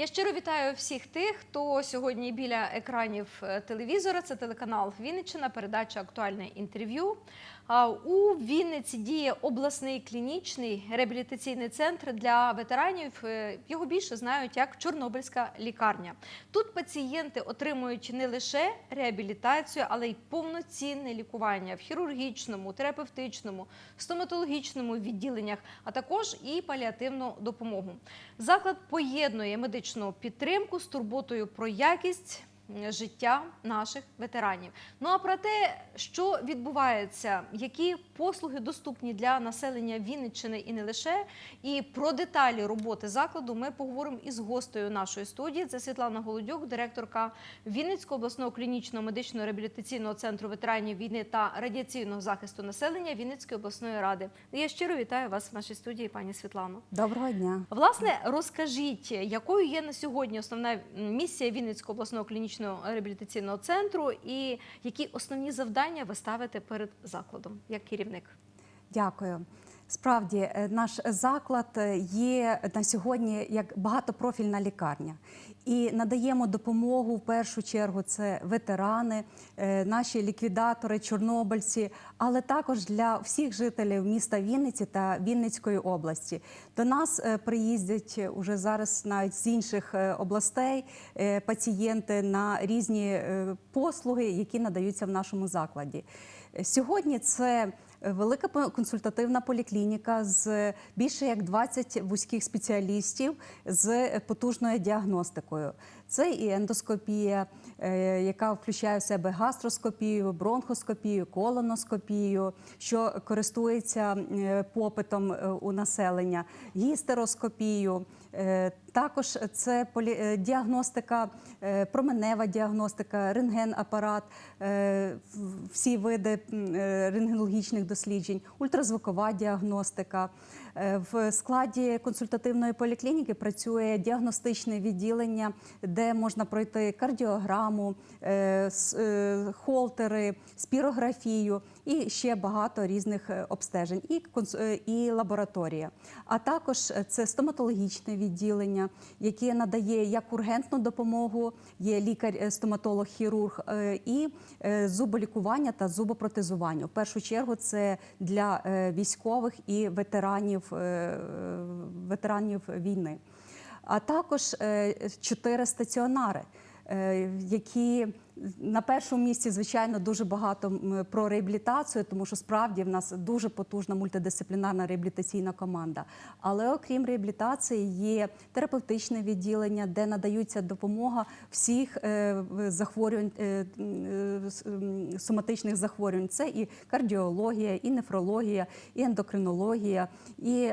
Я щиро вітаю всіх тих, хто сьогодні біля екранів е, телевізора. Це телеканал Вінниччина, передача Актуальне інтерв'ю. У Вінниці діє обласний клінічний реабілітаційний центр для ветеранів. Е, Його більше знають як Чорнобильська лікарня. Тут пацієнти отримують не лише реабілітацію, але й повноцінне лікування в хірургічному, терапевтичному, стоматологічному відділеннях, а також і паліативну допомогу. Заклад поєднує медичну підтримку з турботою про якість життя наших ветеранів. Ну а про те, що відбувається, які послуги доступні для населення Вінниччини і не лише, і про деталі роботи закладу ми поговоримо із гостею нашої студії. Це Світлана Голодюк, директорка Вінницького обласного клінічного медичного реабілітаційного центру ветеранів війни та радіаційного захисту населення Вінницької обласної ради. Я щиро вітаю вас в нашій студії, пані Світлано. Доброго дня. Власне, розкажіть, якою є на сьогодні основна місія Вінницького обласного клінічного реабілітаційного центру і які основні завдання ви ставите перед закладом як керівник? Дякую. Справді, е, наш заклад е, є на сьогодні як багатопрофільна лікарня, і надаємо допомогу в першу чергу. Це ветерани, е, наші ліквідатори, чорнобильці, але також для всіх жителів міста Вінниці та Вінницької області. До нас е, приїздять уже зараз навіть з інших е, областей е, пацієнти на різні е, послуги, які надаються в нашому закладі. Е, Сьогодні це Велика консультативна поліклініка з більше як 20 вузьких спеціалістів з потужною діагностикою. Це і ендоскопія, е, яка включає в себе гастроскопію, бронхоскопію, колоноскопію, що користується е, попитом е, у населення, гістероскопію. Також це е, діагностика, е, променева діагностика, рентген-апарат, е, всі види рентгенологічних досліджень, ультразвукова діагностика. В складі консультативної поліклініки працює діагностичне відділення, де можна пройти кардіограму, холтери, спірографію і ще багато різних обстежень, і, лабораторія. А також це стоматологічне відділення, яке надає як ургентну допомогу, є лікар-стоматолог-хірург, е, і е, зуболікування та зубопротезування. В першу чергу це для е, військових і ветеранів, е, ветеранів війни. А також е, чотири стаціонари, е, які на першому місці, звичайно, дуже багато про реабілітацію, тому що справді в нас дуже потужна мультидисциплінарна реабілітаційна команда. Але окрім реабілітації, є терапевтичне відділення, де надаються допомога всіх е, захворювань е, е, соматичних захворювань. Це і кардіологія, і нефрологія, і ендокринологія, і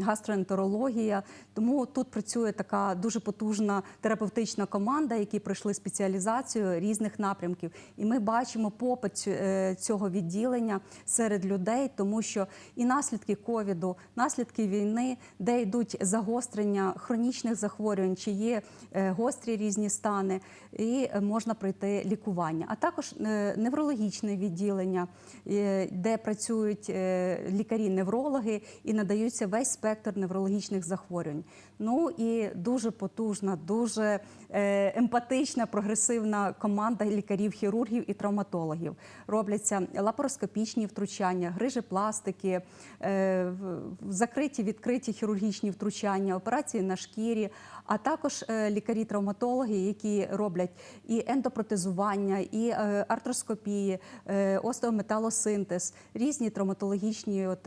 гастроентерологія. Тому тут працює така дуже потужна терапевтична команда, які пройшли спеціалізацію різних напрямків. І ми бачимо попит е, цього відділення серед людей, тому що і наслідки ковіду, наслідки війни, де йдуть загострення хронічних захворювань, чи є е, гострі різні стани, і можна пройти лікування. А також е, неврологічне відділення, де працюють лікарі-неврологи і надаються весь спектр неврологічних захворювань. Ну і дуже потужна, дуже е, емпатична, прогресивна команда лікарів-хірургів і травматологів. Робляться лапароскопічні втручання, грижі пластики, е, закриті відкриті хірургічні втручання, операції на шкірі, а також е, лікарі-травматологи, які роблять і ендопротезування, і е, артроскопії, е, остеометалосинтез, різні травматологічні от,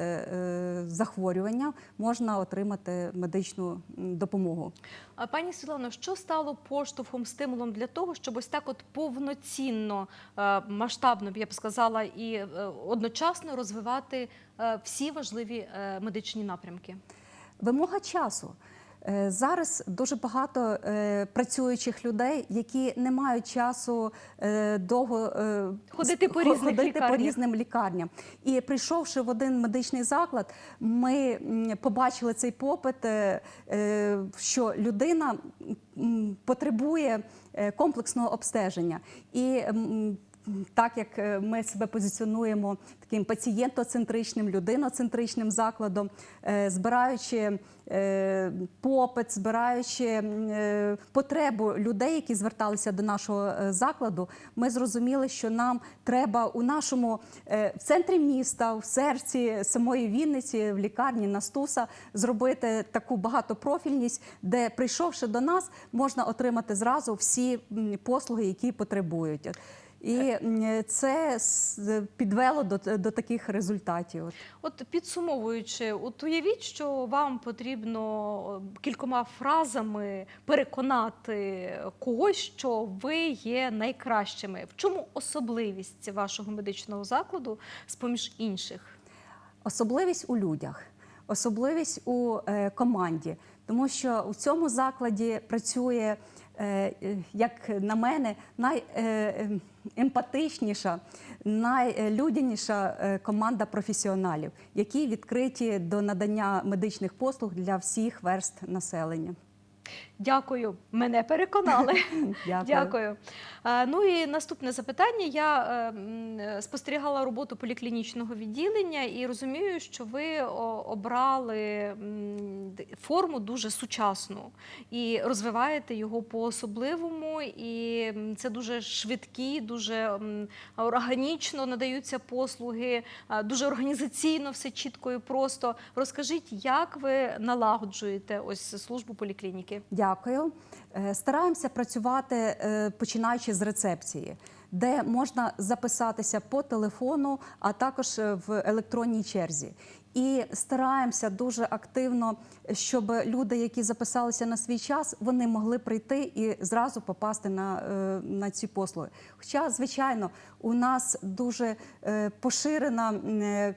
захворювання можна отримати медичну допомогу. А, Пані Світлано, що стало поштовхом, стимулом для того, щоб ось так от повноцінно, масштабно, я б сказала, і одночасно розвивати всі важливі медичні напрямки? Вимога часу. Е, Зараз дуже багато е, працюючих людей, які не мають часу е, довго Ходити по різних ходити по різним лікарням. І прийшовши в один медичний заклад, ми побачили цей попит, що людина потребує комплексного обстеження. І так як е, ми себе позиціонуємо таким пацієнтоцентричним, людиноцентричним закладом, е, збираючи е, попит, збираючи потребу людей, які зверталися до нашого закладу, ми зрозуміли, що нам треба у нашому в центрі міста, в серці самої Вінниці, в лікарні Настуса зробити таку багатопрофільність, де прийшовши до нас, можна отримати зразу всі послуги, які потребують. І це підвело до, до таких результатів. От. Підсумовуючи, от уявіть, що вам потрібно е, кількома фразами переконати когось, що ви є найкращими. В чому особливість вашого медичного закладу з поміж інших? Особливість у людях, особливість у е, команді, тому що у цьому закладі працює, е, як на мене, найемпатичніша, найлюдяніша е, команда професіоналів, які відкриті до надання медичних послуг для всіх верст населення. Дякую, мене переконали. Дякую. Дякую. Е, Ну і наступне запитання. Я е, спостерігала роботу поліклінічного відділення і розумію, що ви обрали форму дуже сучасну і розвиваєте його по-особливому. І це дуже швидкі, дуже органічно надаються послуги, е, дуже організаційно все чітко і просто. Розкажіть, як ви налагоджуєте ось службу поліклініки? Дякую. Е, Стараємося працювати е, починаючи з рецепції, де можна записатися по телефону, а також е, в електронній черзі. І стараємося дуже активно, щоб люди, які записалися на свій час, вони могли прийти і зразу попасти на, е, на ці послуги. Хоча, звичайно, у нас дуже е, поширена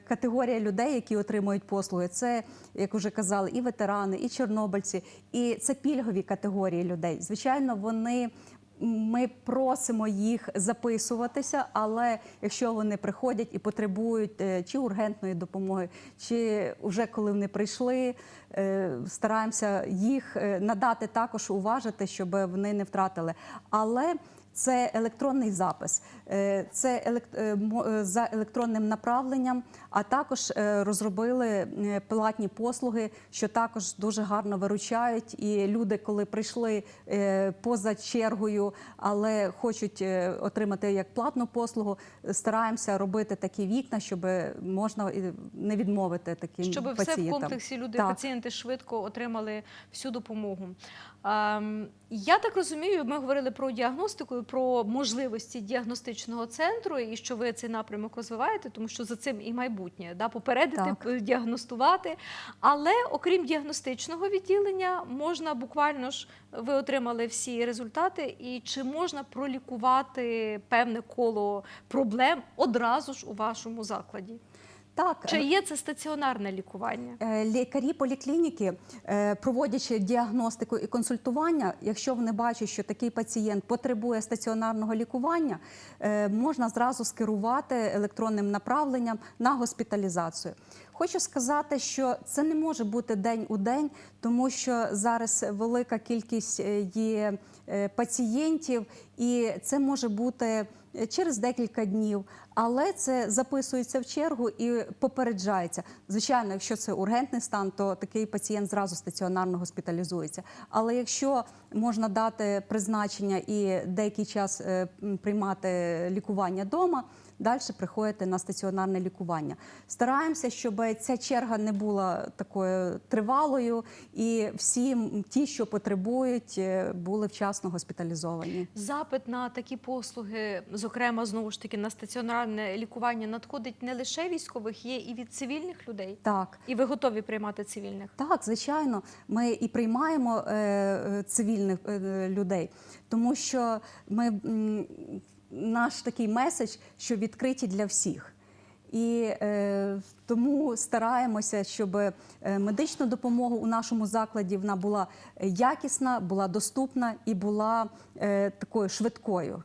категорія людей, які отримують послуги. Це, як вже казали, і ветерани, і чорнобильці, і це пільгові категорії людей. Звичайно, вони. Ми просимо їх записуватися, але якщо вони приходять і потребують е, чи ургентної допомоги, чи вже коли вони прийшли, е, стараємося їх е, надати також уважити, щоб вони не втратили. Але це електронний запис, е, це елект- е, е, за електронним направленням, а також розробили платні послуги, що також дуже гарно виручають. І люди, коли прийшли поза чергою, але хочуть отримати як платну послугу, стараємося робити такі вікна, щоб можна не відмовити таким Щоб все в комплексі люди, Так. пацієнти швидко отримали всю допомогу. Ем, я так розумію, ми говорили про діагностику, і про можливості діагностичного центру, і що ви цей напрямок розвиваєте, тому що за цим і майбутнє да, попередити, Так. діагностувати. Але окрім діагностичного відділення, можна буквально ж ви отримали всі результати, і чи можна пролікувати певне коло проблем одразу ж у вашому закладі? Так, Чи є це стаціонарне лікування? Е, Лікарі поліклініки, е, проводячи діагностику і консультування, якщо вони бачать, що такий пацієнт потребує стаціонарного лікування, е, можна зразу скерувати електронним направленням на госпіталізацію. Хочу сказати, що це не може бути день у день, тому що зараз велика кількість е, є е, пацієнтів, і це може бути е, через декілька днів. Але це записується в чергу і попереджається. Звичайно, якщо це ургентний стан, то такий пацієнт зразу стаціонарно госпіталізується. Але якщо можна дати призначення і деякий час приймати лікування вдома, далі приходити на стаціонарне лікування. Стараємося, щоб ця черга не була такою тривалою, і всі ті, що потребують, е, були вчасно госпіталізовані. Запит на такі послуги, зокрема, знову ж таки на стаціонарне лікування, надходить не лише військових, є і від цивільних людей. Так. І ви готові приймати цивільних? Так, звичайно, ми і приймаємо е, е, цивільних е, людей, тому що ми м, наш такий меседж, що відкриті для всіх. І е, тому стараємося, щоб е, медична допомога у нашому закладі вона була якісна, була доступна і була е, такою швидкою.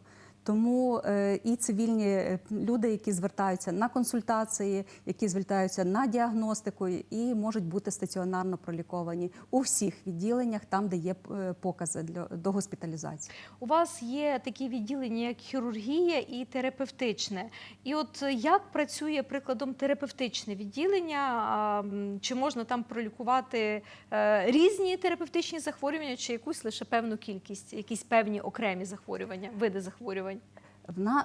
Тому е, і цивільні е, люди, які звертаються на консультації, які звертаються на діагностику, і можуть бути стаціонарно проліковані у всіх відділеннях, там де є е, покази для до госпіталізації. У вас є такі відділення, як хірургія і терапевтичне. І от як працює прикладом терапевтичне відділення? Чи можна там пролікувати різні терапевтичні захворювання, чи якусь лише певну кількість, якісь певні окремі захворювання, види захворювань?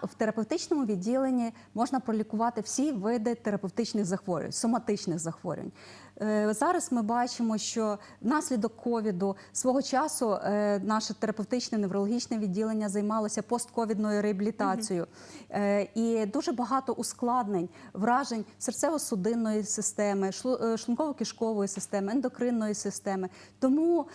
В терапевтичному відділенні можна пролікувати всі види терапевтичних захворювань, соматичних захворювань. Е, Зараз ми бачимо, що внаслідок ковіду свого часу е, наше терапевтичне неврологічне відділення займалося постковідною реабілітацією. Е, І дуже багато ускладнень, вражень серцево-судинної системи, шлу- шлунково-кишкової системи, ендокринної системи. Тому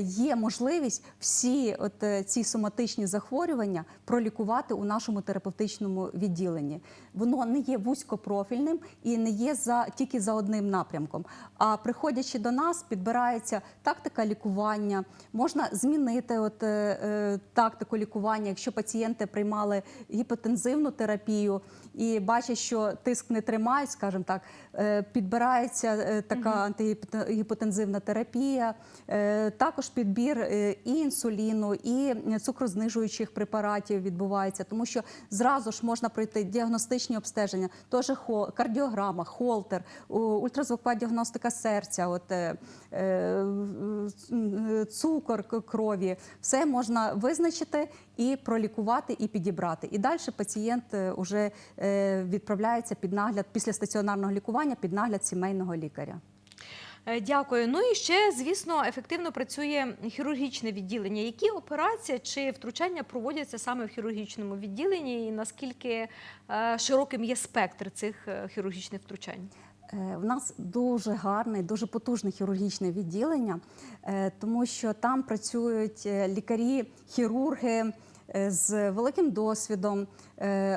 є можливість всі от ці соматичні захворювання пролікувати у нашому терапевтичному відділенні. Воно не є вузькопрофільним і не є за тільки за одним напрямком. А приходячи до нас, підбирається тактика лікування. Можна змінити от, е, е, тактику лікування, якщо пацієнти приймали гіпотензивну терапію і бачать, що тиск не тримають, скажімо так, е, підбирається е, така антигіпотензивна терапія, е, також підбір е, і інсуліну, і цукрознижуючих препаратів відбувається, тому що зразу ж можна пройти діагностичні обстеження, теж кардіограма, холтер, ультразвукова діагностика серця, от, е, е, е, цукор крові, все можна визначити і пролікувати, і підібрати. І далі пацієнт вже відправляється під нагляд після стаціонарного лікування під нагляд сімейного лікаря. Е, Дякую. Ну і ще, звісно, ефективно працює хірургічне відділення. Які операції чи втручання проводяться саме в хірургічному відділенні, і наскільки е, широким є спектр цих е, хірургічних втручань? Е, В нас дуже гарне, дуже потужне хірургічне відділення, е, тому що там працюють е, лікарі, хірурги з великим досвідом,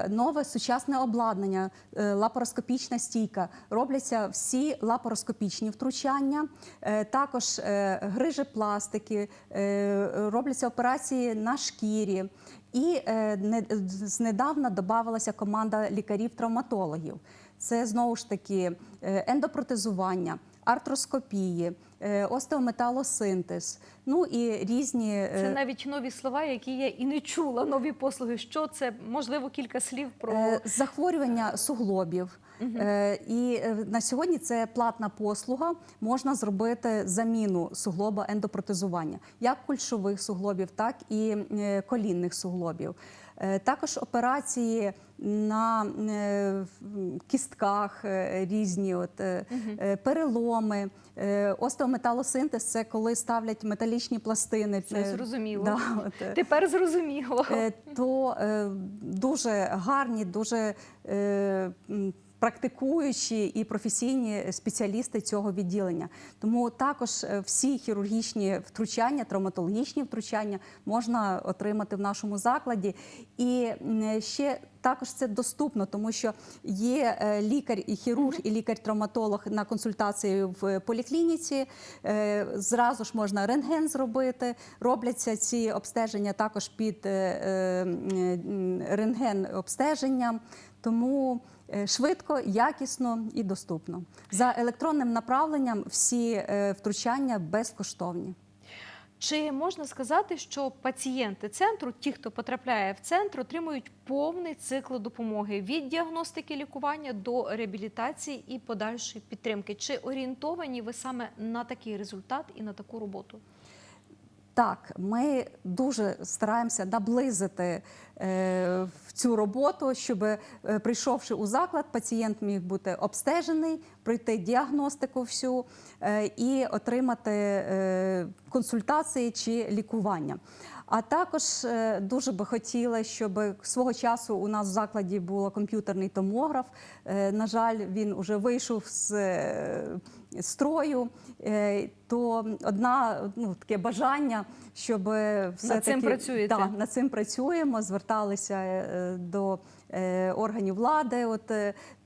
нове сучасне обладнання, лапароскопічна стійка. Робляться всі лапароскопічні втручання, також грижі пластики, робляться операції на шкірі. І не- знедавна додавалася команда лікарів-травматологів. Це знову ж таки е, ендопротезування, артроскопії, е, остеометалосинтез, ну і різні е, Це навіть нові слова, які я і не чула. Нові послуги. Що це? Можливо, кілька слів про захворювання суглобів. Е, І на сьогодні це платна послуга. Можна зробити заміну суглоба ендопротезування, як кульшових суглобів, так і колінних суглобів. Е, Також операції на е, кістках е, різні, от, е, переломи, остеометалосинтез це коли ставлять металічні пластини. Це Е, зрозуміло. Да, от, тепер зрозуміло. То дуже гарні, дуже практикуючі і професійні спеціалісти цього відділення. Тому також е, всі хірургічні втручання, травматологічні втручання можна отримати в нашому закладі. І ще також це доступно, тому що є е, лікар і хірург, і лікар-травматолог на консультації в поліклініці. Е, Зразу ж можна рентген зробити. Робляться ці обстеження також під рентген обстеженням. Тому швидко, якісно і доступно. За електронним направленням всі е, втручання безкоштовні. Чи можна сказати, що пацієнти центру, ті, хто потрапляє в центр, отримують повний цикл допомоги від діагностики лікування до реабілітації і подальшої підтримки? Чи орієнтовані ви саме на такий результат і на таку роботу? Так, ми дуже стараємося наблизити е, цю роботу, щоб е, прийшовши у заклад, пацієнт міг бути обстежений, пройти діагностику всю е, і отримати е, консультації чи лікування. А також е, дуже би хотіла, щоб свого часу у нас в закладі був комп'ютерний томограф. Е, На жаль, він вже вийшов з е, строю. То одна ну таке бажання, щоб все цим працюєте? Да, над цим працюємо. Зверталися до органів влади. От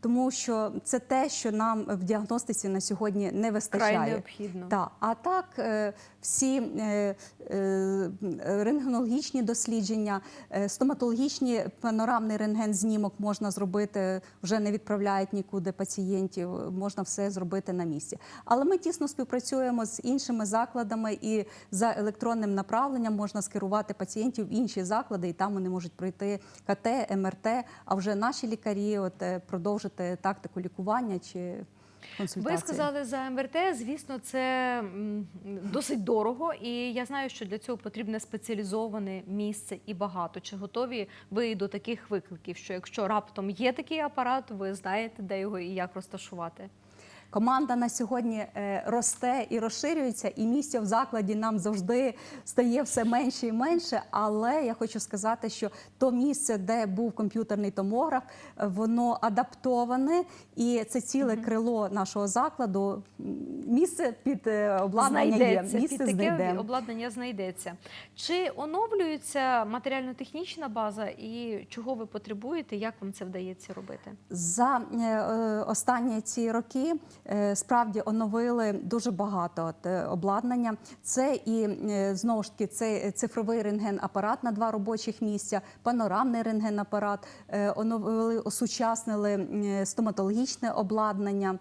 тому, що це те, що нам в діагностиці на сьогодні не вистачає. Край необхідно. Так, а так е, всі е, е, рентгенологічні дослідження, стоматологічні панорамний рентген-знімок можна зробити, вже не відправляють нікуди пацієнтів, можна все зробити на місці. Але ми тісно співпрацюємо з іншими закладами, і за електронним направленням можна скерувати пацієнтів в інші заклади, і там вони можуть пройти КТ, МРТ, а вже наші лікарі от, е, продовжити тактику лікування чи консультації. Ви сказали за МРТ, звісно, це досить дорого, і я знаю, що для цього потрібне спеціалізоване місце і багато. Чи готові ви до таких викликів? Що якщо раптом є такий апарат, ви знаєте, де його і як розташувати? Команда на сьогодні е, росте і розширюється, і місця в закладі нам завжди стає все менше і менше. Але я хочу сказати, що то місце, де був комп'ютерний томограф, воно адаптоване, і це ціле крило нашого закладу. Місце під е, обладнання знайдеться є. під таке знайдемо. обладнання знайдеться. Чи оновлюється матеріально-технічна база і чого ви потребуєте? Як вам це вдається робити? За е, останні ці роки справді оновили дуже багато е, обладнання. Це і е, знову ж таки це цифровий рентген-апарат на два робочих місця, панорамний рентген-апарат, е, оновили, осучаснили е, стоматологічне обладнання.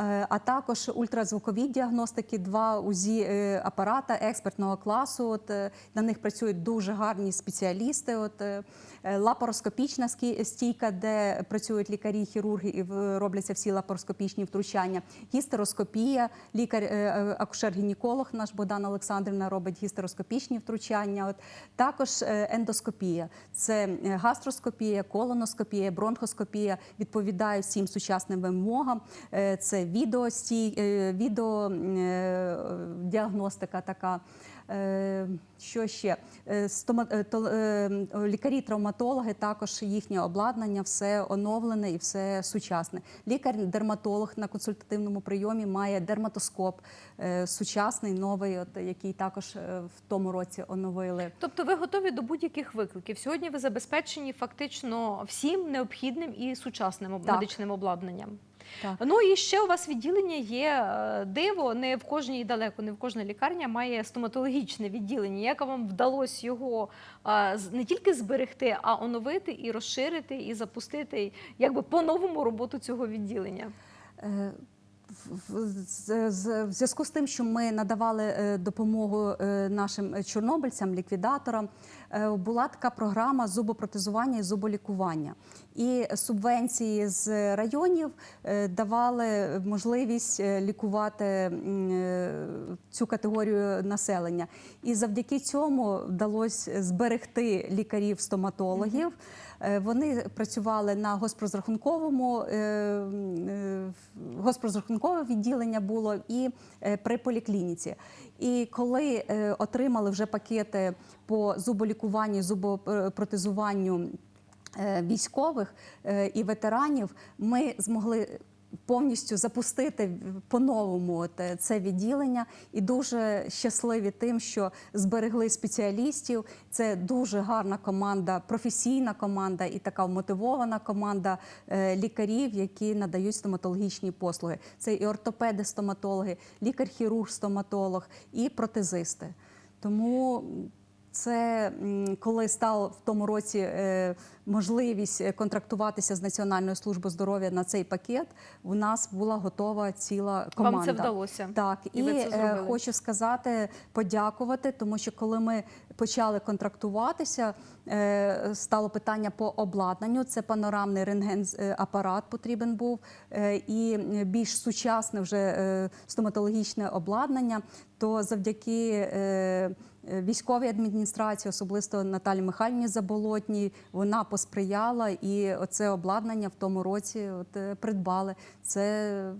Е, А також ультразвукові діагностики, два УЗІ е, апарата експертного класу. От е, на них працюють дуже гарні спеціалісти. От лапароскопічна стійка, де працюють лікарі, хірурги і робляться всі лапароскопічні втручання. Гістероскопія, лікар, акушер-гінеколог наш Богдан Олександрівна робить гістероскопічні втручання. От також ендоскопія, це гастроскопія, колоноскопія, бронхоскопія відповідають всім сучасним вимогам. Е, Це відеостій, е, відеодіагностика така. Е, Що ще? Е, е, е, Лікарі-травматологи також їхнє обладнання, все оновлене і все сучасне. Лікар-дерматолог на консультативному прийомі має дерматоскоп е, сучасний, новий, от, який також е, в тому році оновили. Тобто ви готові до будь-яких викликів. Сьогодні ви забезпечені фактично всім необхідним і сучасним Так. медичним обладнанням. Так. Ну і ще у вас відділення є е, диво. Не в кожній далеко, не в кожній лікарня має стоматологічне відділення. Як вам вдалося його е, не тільки зберегти, а оновити і розширити, і запустити якби по-новому роботу цього відділення? Е, в- зв'язку з тим, що ми надавали допомогу нашим чорнобильцям, ліквідаторам, була така програма зубопротезування і зуболікування. І субвенції з районів е, давали можливість е, лікувати е, цю категорію населення. І завдяки цьому вдалося зберегти лікарів-стоматологів. Е, Вони працювали на госпрозрахунковому е, е, госпрозрахункове відділення було і е, при поліклініці. І коли е, отримали вже пакети по зуболікуванню, зубопротезуванню е, військових е, і ветеранів, ми змогли. Повністю запустити по-новому е, це відділення і дуже щасливі тим, що зберегли спеціалістів. Це дуже гарна команда, професійна команда і така мотивована команда е, лікарів, які надають стоматологічні послуги. Це і ортопеди, стоматологи, лікар-хірург, стоматолог, і протезисти. Тому це коли став в тому році е, можливість е, контрактуватися з Національною службою здоров'я на цей пакет, у нас була готова ціла команда. Вам це вдалося? Так, І і, ви це е, хочу сказати, подякувати, тому що коли ми почали контрактуватися, стало питання по обладнанню. Це панорамний рентген-апарат потрібен був, і більш сучасне вже стоматологічне обладнання. То завдяки військовій адміністрації, особисто Наталі Михайлівні Заболотній, вона посприяла, і оце обладнання в тому році от, е, придбали. Це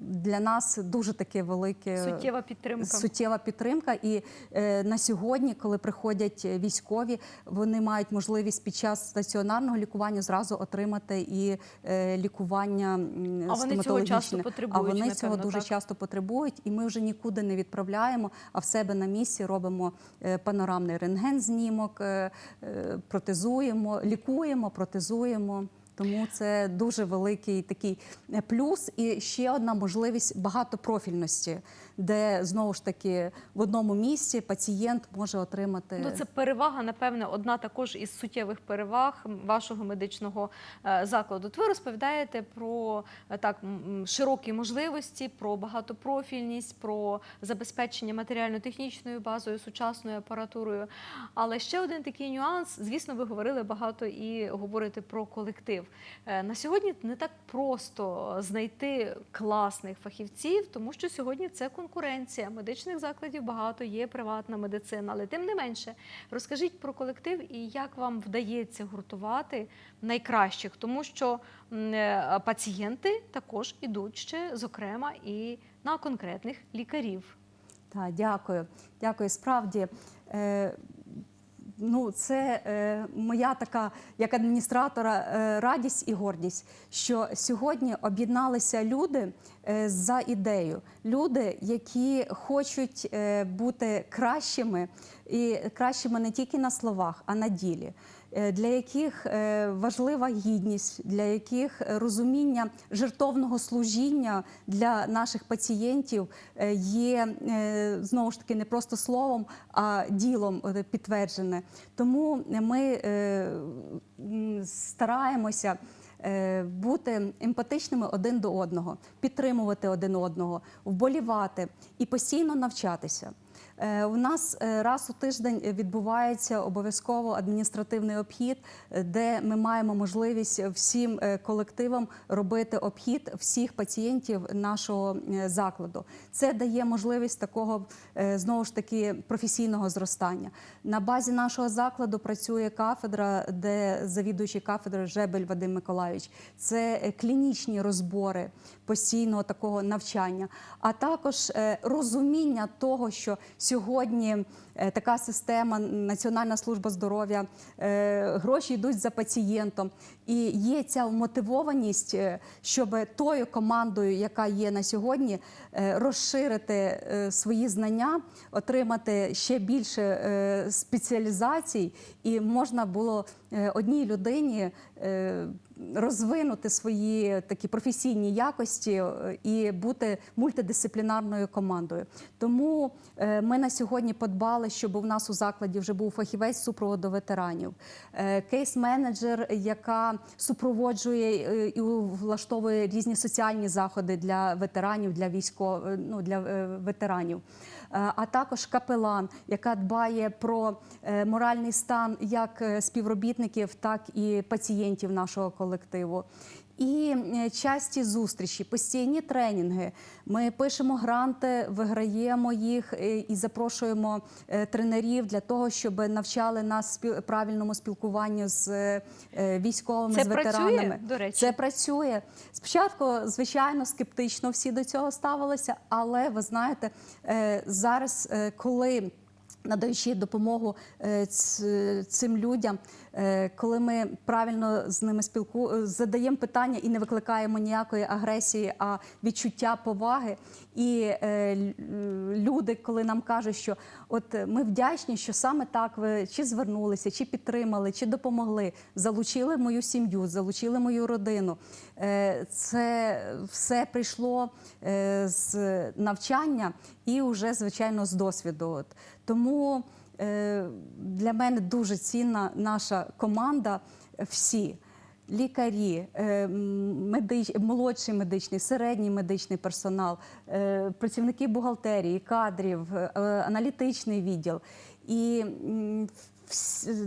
для нас дуже таке велике Суттєва підтримка. суттєва підтримка. І е, на сьогодні, коли приходять військові, вони мають можливість під час стаціонарного лікування зразу отримати і е, лікування А вони цього часто потребують, А вони напевно, цього дуже так? часто потребують, і ми вже нікуди не відправляємо, а в себе на місці робимо е, панорамний рентген-знімок, е, е, протезуємо, лікуємо, протезуємо. Тому це дуже великий такий е, плюс. І ще одна можливість багатопрофільності, де знову ж таки в одному місці пацієнт може отримати Ну, це перевага, напевне, одна також із суттєвих переваг вашого медичного е, закладу. От ви розповідаєте про е, так широкі можливості, про багатопрофільність, про забезпечення матеріально-технічною базою, сучасною апаратурою. Але ще один такий нюанс. Звісно, ви говорили багато і говорите про колектив. Е, На сьогодні не так просто знайти класних фахівців, тому що сьогодні це конкуренція. Медичних закладів багато, є приватна медицина, але тим не менше, розкажіть про колектив і як вам вдається гуртувати найкращих, тому що е, пацієнти також ідуть ще, зокрема, і на конкретних лікарів. Так, дякую. Дякую. Справді, е, ну, це е, моя така, як адміністратора, е, радість і гордість, що сьогодні об'єдналися люди е, за ідею. Люди, які хочуть е, бути кращими, і кращими не тільки на словах, а на ділі. Е, Для яких е, важлива гідність, для яких е, розуміння жертовного служіння для наших пацієнтів є знову ж таки не просто словом, а ділом підтверджене. Тому ми стараємося. Бути емпатичними один до одного, підтримувати один одного, вболівати і постійно навчатися. Е, У нас е, раз у тиждень відбувається обов'язково адміністративний обхід, е, де ми маємо можливість всім е, колективам робити обхід всіх пацієнтів нашого е, закладу. Це дає можливість такого е, знову ж таки професійного зростання. На базі нашого закладу працює кафедра, де завідуючий кафедри Жебель Вадим Миколаївич. Це е, клінічні розбори постійного такого навчання, а також е, розуміння того, що сьогодні е, така система Національна служба здоров'я, е, гроші йдуть за пацієнтом, і є ця мотивованість, е, щоб тою командою, яка є на сьогодні, розширити свої знання, отримати ще більше спеціалізацій, і можна було одній людині розвинути свої такі професійні якості і бути мультидисциплінарною командою. Тому е, ми на сьогодні подбали, щоб у нас у закладі вже був фахівець супроводу ветеранів, е, кейс-менеджер, яка супроводжує е, і влаштовує різні соціальні заходи для ветеранів, для військових, ну для е, ветеранів. Е, А також капелан, яка дбає про е, моральний стан як е, співробітників, так і пацієнтів нашого колективу. І е, часті зустрічі, постійні тренінги. Ми пишемо гранти, виграємо їх е, і запрошуємо е, тренерів для того, щоб навчали нас правильному спілкуванню з військовими, Це з працює, ветеранами. до речі? Це працює. Спочатку, звичайно, скептично всі до цього ставилися, але ви знаєте, зараз, коли надаючи допомогу цим людям, коли ми правильно з ними спілку задаємо питання і не викликаємо ніякої агресії, а відчуття поваги. І е, люди, коли нам кажуть, що от ми вдячні, що саме так ви чи звернулися, чи підтримали, чи допомогли, залучили мою сім'ю, залучили мою родину. Е, Це все прийшло е, з навчання і вже, звичайно, з досвіду. Тому е, для мене дуже цінна наша команда, е, всі. Лікарі, е, медич, молодший медичний, середній медичний персонал, е, працівники бухгалтерії, кадрів, е, аналітичний відділ. І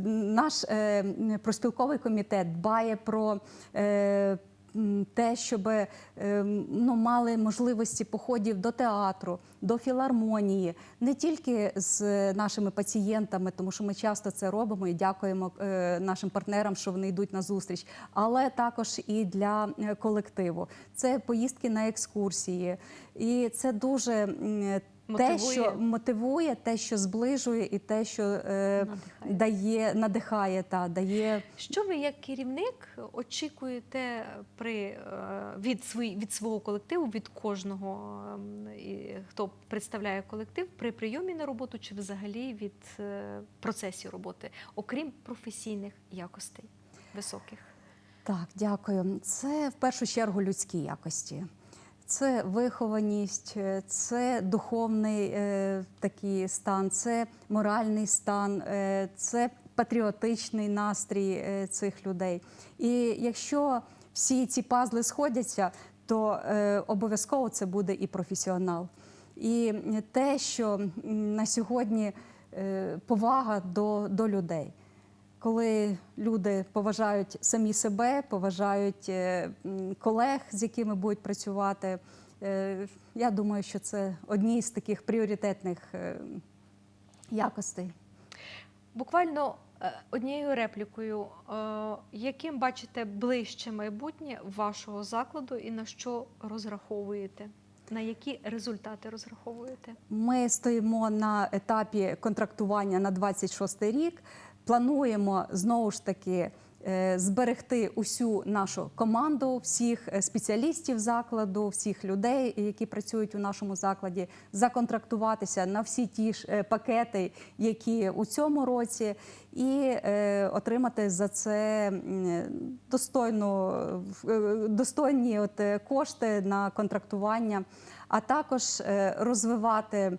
наш е, проспілковий комітет дбає про е, те, щоб е, ну, мали можливості походів до театру, до філармонії, не тільки з нашими пацієнтами, тому що ми часто це робимо і дякуємо е, нашим партнерам, що вони йдуть на зустріч, але також і для е, колективу. Це поїздки на екскурсії, і це дуже. Мотивує. те, що мотивує, те, що зближує, і те, що е, Надихає. дає, надихає та дає. Що ви як керівник очікуєте при е, від свої, від свого колективу, від кожного, ем, хто представляє колектив при прийомі на роботу, чи взагалі від е, процесів роботи, окрім професійних якостей високих? Так, дякую. Це в першу чергу людські якості. Це вихованість, е, це духовний е, такий стан, це моральний стан, е, це патріотичний настрій е, цих людей. І якщо всі ці пазли сходяться, то е, обов'язково це буде і професіонал. І те, що на сьогодні е, повага до, до людей коли люди поважають самі себе, поважають е, колег, з якими будуть працювати. е, Я думаю, що це одні з таких пріоритетних е, якостей. Буквально однією реплікою, яким бачите ближче майбутнє вашого закладу і на що розраховуєте? На які результати розраховуєте? Ми стоїмо на етапі контрактування на 26 рік. Плануємо знову ж таки е, зберегти усю нашу команду, всіх е, спеціалістів закладу, всіх людей, які працюють у нашому закладі, законтрактуватися на всі ті ж е, пакети, які у цьому році, і отримати за це е, достойні от, кошти на контрактування, а також розвивати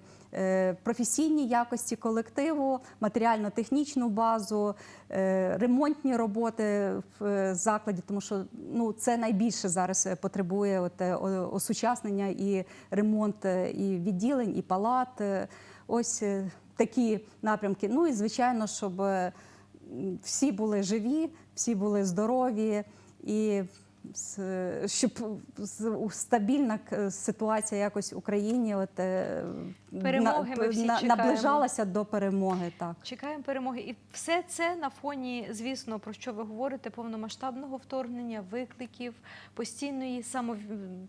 професійні якості колективу, матеріально-технічну базу, е, ремонтні роботи в е, закладі, тому що ну, це найбільше зараз е, потребує от, е, осучаснення і ремонт е, і відділень, і палат. Е, Ось е, такі напрямки. Ну і звичайно, щоб е, всі були живі, всі були здорові і щоб стабільна ситуація якось в Україні от, е, Перемоги ми всі чекаємо. наближалася до перемоги. Так. Чекаємо перемоги. І все це на фоні, звісно, про що ви говорите, повномасштабного вторгнення, викликів, постійної само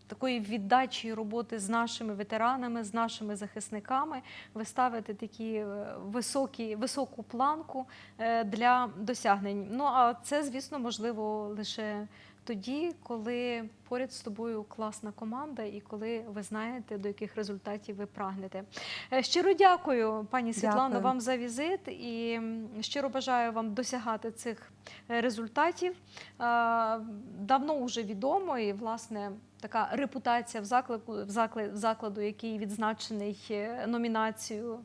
такої віддачі роботи з нашими ветеранами, з нашими захисниками. Ви ставите такі е, високі, високу планку е, для досягнень. Ну а це, звісно, можливо лише. Тоді, коли поряд з тобою класна команда, і коли ви знаєте, до яких результатів ви прагнете. Е, Щиро дякую, пані Світлано, вам за візит і щиро бажаю вам досягати цих е, результатів. Е, Давно вже відомо, і власне така репутація в закладу, в закладу, в закладу який відзначений номінацією,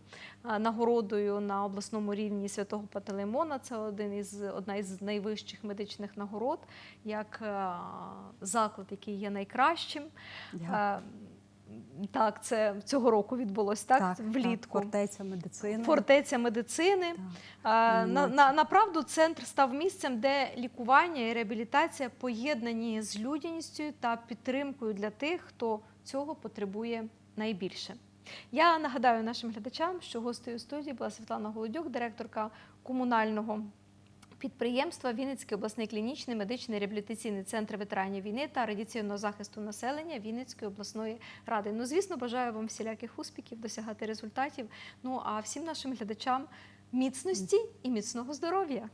нагородою на обласному рівні святого Пантелеймона. Це один із одна із найвищих медичних нагород, як заклад, який є найкращим. Е, Так, це цього року відбулось, так, влітку. фортеця медицини. Фортеця медицини. Так. А, На, на, направду центр став місцем, де лікування і реабілітація поєднані з людяністю та підтримкою для тих, хто цього потребує найбільше. Я нагадаю нашим глядачам, що гостею студії була Світлана Голодюк, директорка комунального підприємства Вінницький обласний клінічний медичний реабілітаційний центр ветеранів війни та радіаційного захисту населення Вінницької обласної ради. Ну, звісно, бажаю вам всіляких успіхів, досягати результатів. Ну а всім нашим глядачам міцності і міцного здоров'я.